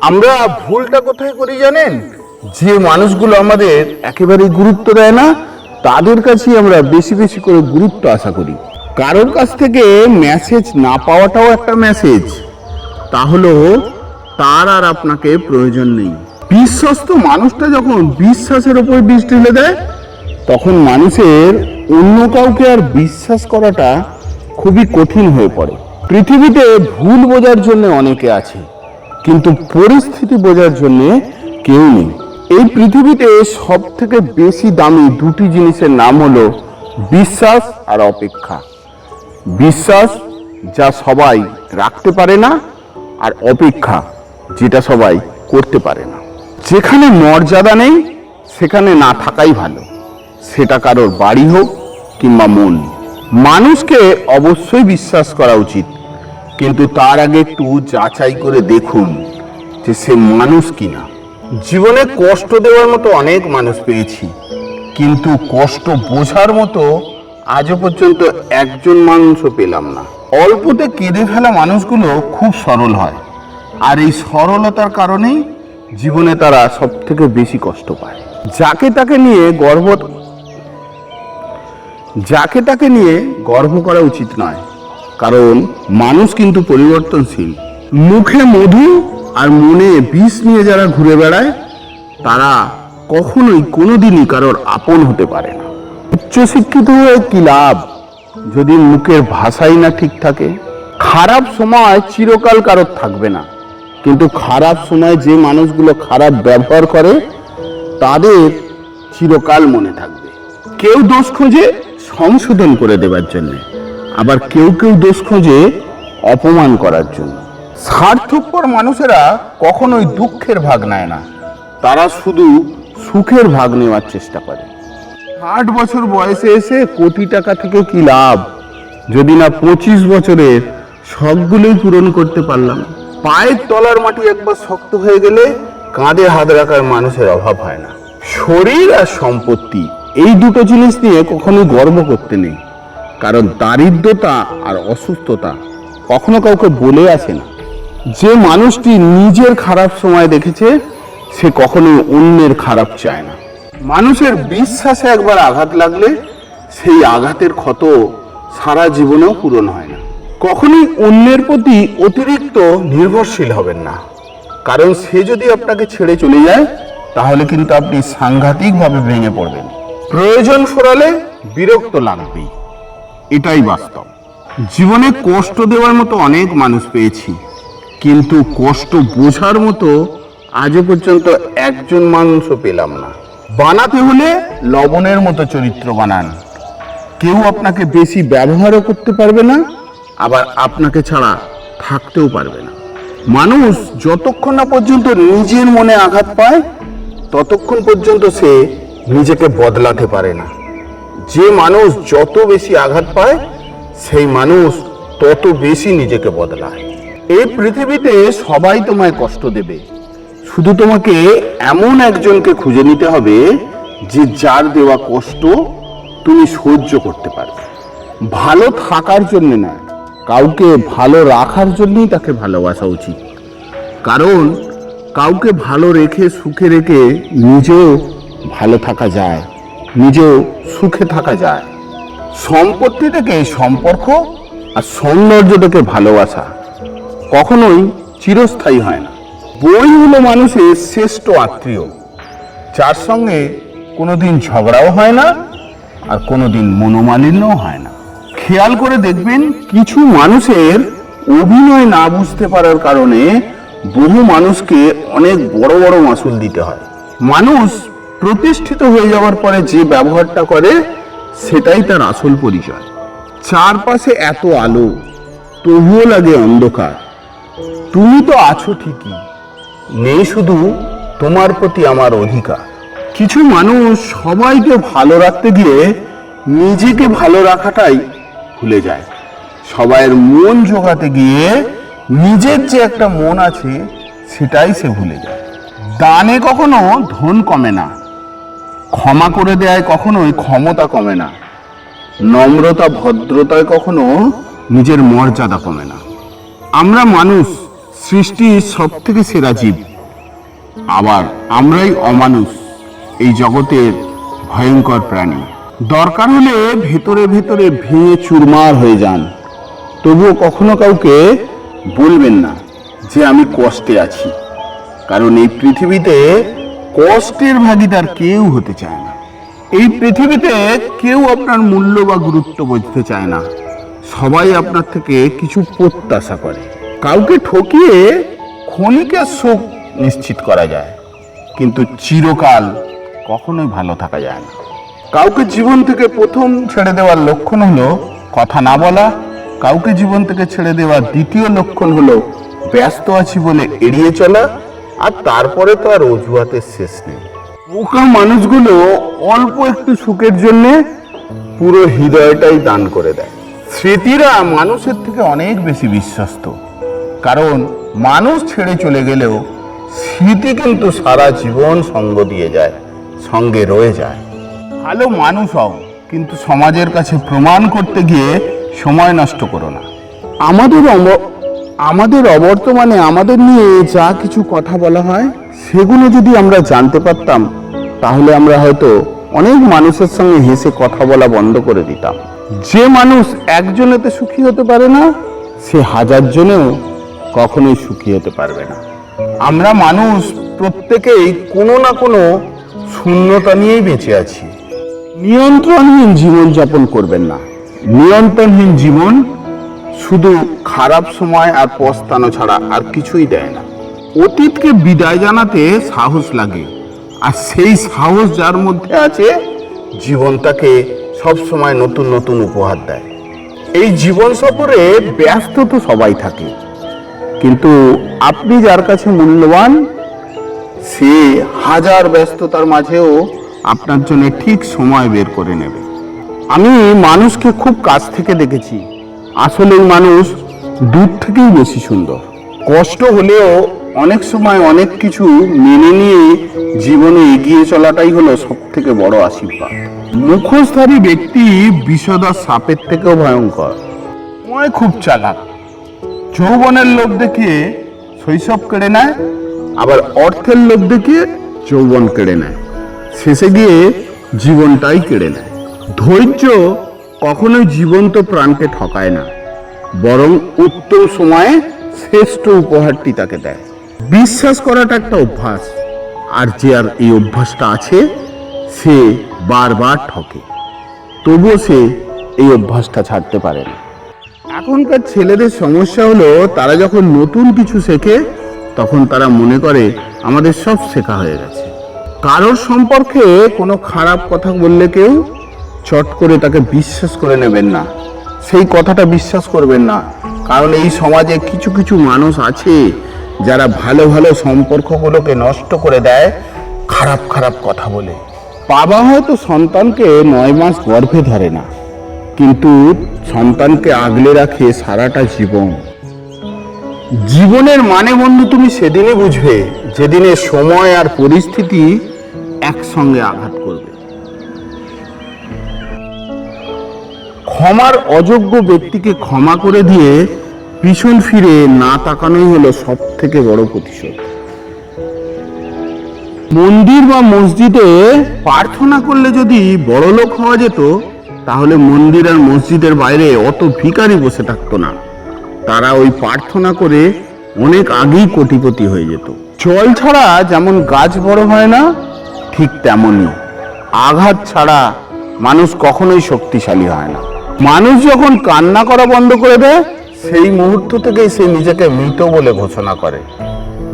আমরা ভুলটা কোথায় করি জানেন? যে মানুষগুলো আমাদের একেবারেই গুরুত্ব দেয় না, তাদের কাছেই আমরা বেশি বেশি করে গুরুত্ব আশা করি। কারোর কাছ থেকে মেসেজ না পাওয়াটাও একটা মেসেজ তা হলো, তার আর আপনাকে প্রয়োজন নেই। বিশ্বস্ত মানুষটা যখন বিশ্বাসের ওপর বিষ ঢেলে দেয়, তখন মানুষের অন্য কাউকে আর বিশ্বাস করাটা খুবই কঠিন হয়ে পড়ে। পৃথিবীতে ভুল বোঝার জন্য অনেকে আছে। কিন্তু পরিস্থিতি বোঝার জন্য কেউ নেই। এই পৃথিবীতে সব থেকে বেশি দামি দুটি জিনিসের নাম হলো বিশ্বাস আর অপেক্ষা। বিশ্বাস যা সবাই রাখতে পারে না আর অপেক্ষা যেটা সবাই করতে পারে না। যেখানে মর্যাদা নেই, সেখানে না থাকাই ভালো। সেটা কারোর বাড়ি হোক কিংবা মন। মানুষকে অবশ্যই বিশ্বাস করা উচিত। কিন্তু তার আগে একটু যাচাই করে দেখুন যে সে মানুষ কিনা। জীবনে কষ্ট দেওয়ার মতো অনেক মানুষ পেয়েছি, কিন্তু কষ্ট বোঝার মতো আজও পর্যন্ত একজন মানুষও পেলাম না। অল্পতে কেঁদে ফেলা মানুষগুলো খুব সরল হয়, আর এই সরলতার কারণেই জীবনে তারা সব থেকে বেশি কষ্ট পায়। যাকে তাকে নিয়ে গর্ব, যাকে তাকে নিয়ে গর্ব করা উচিত নয় কারণ মানুষ কিন্তু পরিবর্তনশীল। মুখে মধু আর মনে বিষ নিয়ে যারা ঘুরে বেড়ায়, তারা কখনোই কোনোদিনই কারোর আপন হতে পারে না। উচ্চশিক্ষিত হয়ে কি লাভ? যদি মুখের ভাষাই না ঠিক থাকে, খারাপ সময় চিরকাল কারোর থাকবে না। কিন্তু খারাপ সময় যে মানুষগুলো খারাপ ব্যবহার করে, তাদের চিরকাল মনে থাকবে। কেউ দোষ খোঁজে সংশোধন করে দেবার জন্য। আবার কেউ কেউ দোষ খোঁজে অপমান করার জন্য। স্বার্থপর মানুষেরা কখনোই দুঃখের ভাগ নেয় না। তারা শুধু সুখের ভাগ নেওয়ার চেষ্টা করে। ষাট বছর বয়সে এসে কোটি টাকা থেকে কি লাভ? যদি না পঁচিশ বছরের সবগুলোই পূরণ করতে পারলাম। পায়ের তলার মাটি একবার শক্ত হয়ে গেলে কাঁধে হাত রাখার মানুষের অভাব হয় না। শরীর আর সম্পত্তি এই দুটো জিনিস নিয়ে কখনোই গর্ব করতে নেই। কারণ দারিদ্রতা আর অসুস্থতা কখনো কাউকে বলে আসে না। যে মানুষটি নিজের খারাপ সময় দেখেছে, সে কখনোই অন্যের খারাপ চায় না। মানুষের বিশ্বাসে একবার আঘাত লাগলে সেই আঘাতের ক্ষত সারা জীবনেও পূরণ হয় না। কখনোই অন্যের প্রতি অতিরিক্ত নির্ভরশীল হবেন না। কারণ সে যদি আপনাকে ছেড়ে চলে যায়, তাহলে কিন্তু আপনি সাংঘাতিকভাবে ভেঙে পড়বেন। প্রয়োজন ফোরালে বিরক্ত লাগবেই। এটাই বাস্তব। জীবনে কষ্ট দেওয়ার মতো অনেক মানুষ পেয়েছি, কিন্তু কষ্ট বোঝার মতো আজও পর্যন্ত একজন মানুষও পেলাম না। বানাতে হলে লবণের মতো চরিত্র বানান। কেউ আপনাকে বেশি ব্যবহারও করতে পারবে না, আবার আপনাকে ছাড়া থাকতেও পারবে না। মানুষ যতক্ষণ না পর্যন্ত নিজের মনে আঘাত পায়, ততক্ষণ পর্যন্ত সে নিজেকে বদলাতে পারে না। যে মানুষ যত বেশি আঘাত পায়, সেই মানুষ তত বেশি নিজেকে বদলায়। এই পৃথিবীতে সবাই তোমায় কষ্ট দেবে। শুধু তোমাকে এমন একজনকে খুঁজে নিতে হবে, যে যার দেওয়া কষ্ট তুমি সহ্য করতে পারবে। ভালো থাকার জন্য না, কাউকে ভালো রাখার জন্যই তাকে ভালোবাসা উচিত। কারণ, কাউকে ভালো রেখে সুখে রেখে নিজেও ভালো থাকা যায়। নিজেও সুখে থাকা যায়। সম্পত্তি থেকে সম্পর্ক আর সৌন্দর্য থেকে ভালোবাসা কখনোই চিরস্থায়ী হয় না। বই হলো মানুষের শ্রেষ্ঠ আত্মীয়। যার সঙ্গে কোনোদিন ঝগড়াও হয় না আর কোনোদিন মনোমালিন্যও হয় না। খেয়াল করে দেখবেন কিছু মানুষের অভিনয় না বুঝতে পারার কারণে বহু মানুষকে অনেক বড় বড় মাসুল দিতে হয়। মানুষ প্রতিষ্ঠিত হয়ে যাওয়ার পরে যে ব্যবহারটা করে, সেটাই তার আসল পরিচয়। চারপাশে এত আলো, তবুও লাগে অন্ধকার। তুমি তো আছো ঠিকই, নেই শুধু তোমার প্রতি আমার অধিকার। কিছু মানুষ সবাইকে ভালো রাখতে গিয়ে নিজেকে ভালো রাখাটাই ভুলে যায়। সবাইয়ের মন জোগাতে গিয়ে নিজের যে একটা মন আছে, সেটাই সে ভুলে যায়। দানে কখনো ধন কমে না। ক্ষমা করে দেয় কখনোই ক্ষমতা কমে না। নম্রতা, ভদ্রতায় কখনো নিজের মর্যাদা কমে না। আমরা মানুষ সৃষ্টির সব থেকে সেরা জীব। আবার আমরাই অমানুষ, এই জগতের ভয়ঙ্কর প্রাণী। দরকার হলে ভেতরে ভেতরে ভেঙে চুরমার হয়ে যান। তবুও কখনো কাউকে বলবেন না যে আমি কষ্টে আছি। কারণ এই পৃথিবীতে কষ্টের ভাগিদার কেউ হতে চায় না। এই পৃথিবীতে কেউ আপনার মূল্য বা গুরুত্ব বুঝতে চায় না। সবাই আপনার থেকে কিছু প্রত্যাশা করে। কাউকে ঠকিয়ে ক্ষণিকের সুখ নিশ্চিত করা যায়। কিন্তু চিরকাল কখনোই ভালো থাকা যায় না। কাউকে জীবন থেকে প্রথম ছেড়ে দেওয়ার লক্ষণ হলো কথা না বলা। কাউকে জীবন থেকে ছেড়ে দেওয়ার দ্বিতীয় লক্ষণ হলো ব্যস্ত আছি বলে এড়িয়ে চলা। আর তারপরে তো আর অজুহাতের শেষ নেই। বোকা মানুষগুলো অল্প একটু সুখের জন্য পুরো হৃদয়টাই দান করে দেয়। স্মৃতিরা মানুষের থেকে অনেক বেশি বিশ্বস্ত। কারণ মানুষ ছেড়ে চলে গেলেও স্মৃতি কিন্তু সারা জীবন সঙ্গ দিয়ে যায়, সঙ্গে রয়ে যায়। ভালো মানুষ হও, কিন্তু সমাজের কাছে প্রমাণ করতে গিয়ে সময় নষ্ট করো না। আমাদের আমাদের অবর্তমানে আমাদের নিয়ে যা কিছু কথা বলা হয়, সেগুলো যদি আমরা জানতে পারতাম, তাহলে আমরা হয়তো অনেক মানুষের সঙ্গে হেসে কথা বলা বন্ধ করে দিতাম। যে মানুষ একজনেতে সুখী হতে পারে না, সে হাজার জনেও কখনোই সুখী হতে পারবে না। আমরা মানুষ প্রত্যেকেই কোনো না কোনো শূন্যতা নিয়েই বেঁচে আছি। নিয়ন্ত্রণহীন জীবন যাপন করবেন না। নিয়ন্ত্রণহীন জীবন শুধু খারাপ সময় আর পস্তানো ছাড়া আর কিছুই দেয় না। অতীতকে বিদায় জানাতে সাহস লাগে, আর সেই সাহস যার মধ্যে আছে জীবন তাকে সবসময় নতুন নতুন উপহার দেয়। এই জীবন সফরে ব্যস্ত তো সবাই থাকে, কিন্তু আপনি যার কাছে মূল্যবান, সে হাজার ব্যস্ততার মাঝেও আপনার জন্য ঠিক সময় বের করে নেবে। আমি মানুষকে খুব কাছ থেকে দেখেছি আসলে মানুষ দূর থেকেই বেশি সুন্দর। কষ্ট হলেও অনেক সময় অনেক কিছু মেনে নিয়ে জীবনে এগিয়ে চলাটাই হলো সব থেকে বড় আশীর্বাদ। মুখোশধারী ব্যক্তি বিষধর সাপের থেকেও ভয়ঙ্কর। সময় খুব চালাক। যৌবনের লোভ দেখিয়ে শৈশব কেড়ে নেয়, আবার অর্থের লোভ দেখিয়ে যৌবন কেড়ে নেয়। শেষে গিয়ে জীবনটাই কেড়ে নেয়। ধৈর্য কখনোই জীবন্ত প্রাণকে ঠকায় না, বরং উত্তম সময়ে শ্রেষ্ঠ উপহারটি তাকে দেয়। বিশ্বাস করাটা একটা অভ্যাস, আর যে আর এই অভ্যাসটা আছে, সে বারবার ঠকে। তবুও সে এই অভ্যাসটা ছাড়তে পারে না। এখনকার ছেলেদের সমস্যা হলো, তারা যখন নতুন কিছু শেখে, তখন তারা মনে করে, আমাদের সব শেখা হয়ে গেছে। কারোর সম্পর্কে কোনো খারাপ কথা বললে কেউ চট করে তাকে বিশ্বাস করে নেবেন না। সেই কথাটা বিশ্বাস করবেন না। কারণ এই সমাজে কিছু কিছু মানুষ আছে যারা ভালো ভালো সম্পর্কগুলোকে নষ্ট করে দেয়, খারাপ খারাপ কথা বলে। বাবা হয়তো সন্তানকে নয় মাস গর্ভে ধরে না, কিন্তু সন্তানকে আগলে রাখে সারাটা জীবন। জীবনের মানে বন্ধু তুমি সেদিনই বুঝবে, যেদিনে সময় আর পরিস্থিতি একসঙ্গে আঘাত করবে। ক্ষমার অযোগ্য ব্যক্তিকে ক্ষমা করে দিয়ে পিছন ফিরে না তাকানোই হলো সব থেকে বড় প্রতিশোধ। মন্দির বা মসজিদে প্রার্থনা করলে যদি বড় লোক হওয়া যেত, তাহলে মন্দির আর মসজিদের বাইরে অত ভিকারি বসে থাকতো না। তারা ওই প্রার্থনা করে অনেক আগেই কোটিপতি হয়ে যেত। জল ছাড়া যেমন গাছ বড় হয় না, ঠিক তেমনই। আঘাত ছাড়া মানুষ কখনোই শক্তিশালী হয় না। মানুষ যখন কান্না করা বন্ধ করে দেয়, সেই মুহূর্ত থেকেই সে নিজেকে মৃত বলে ঘোষণা করে।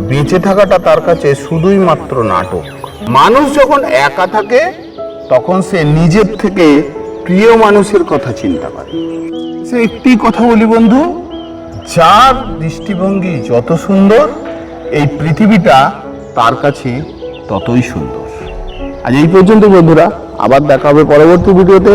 বেঁচে থাকাটা তার কাছে শুধুই মাত্র নাটক। মানুষ যখন একা থাকে, তখন সে নিজের থেকে প্রিয় মানুষের কথা চিন্তা করে। সে একটি কথা বলি বন্ধু, যার দৃষ্টিভঙ্গি যত সুন্দর, এই পৃথিবীটা তার কাছে ততই সুন্দর। আজ এই পর্যন্ত বন্ধুরা, আবার দেখা হবে পরবর্তী ভিডিওতে।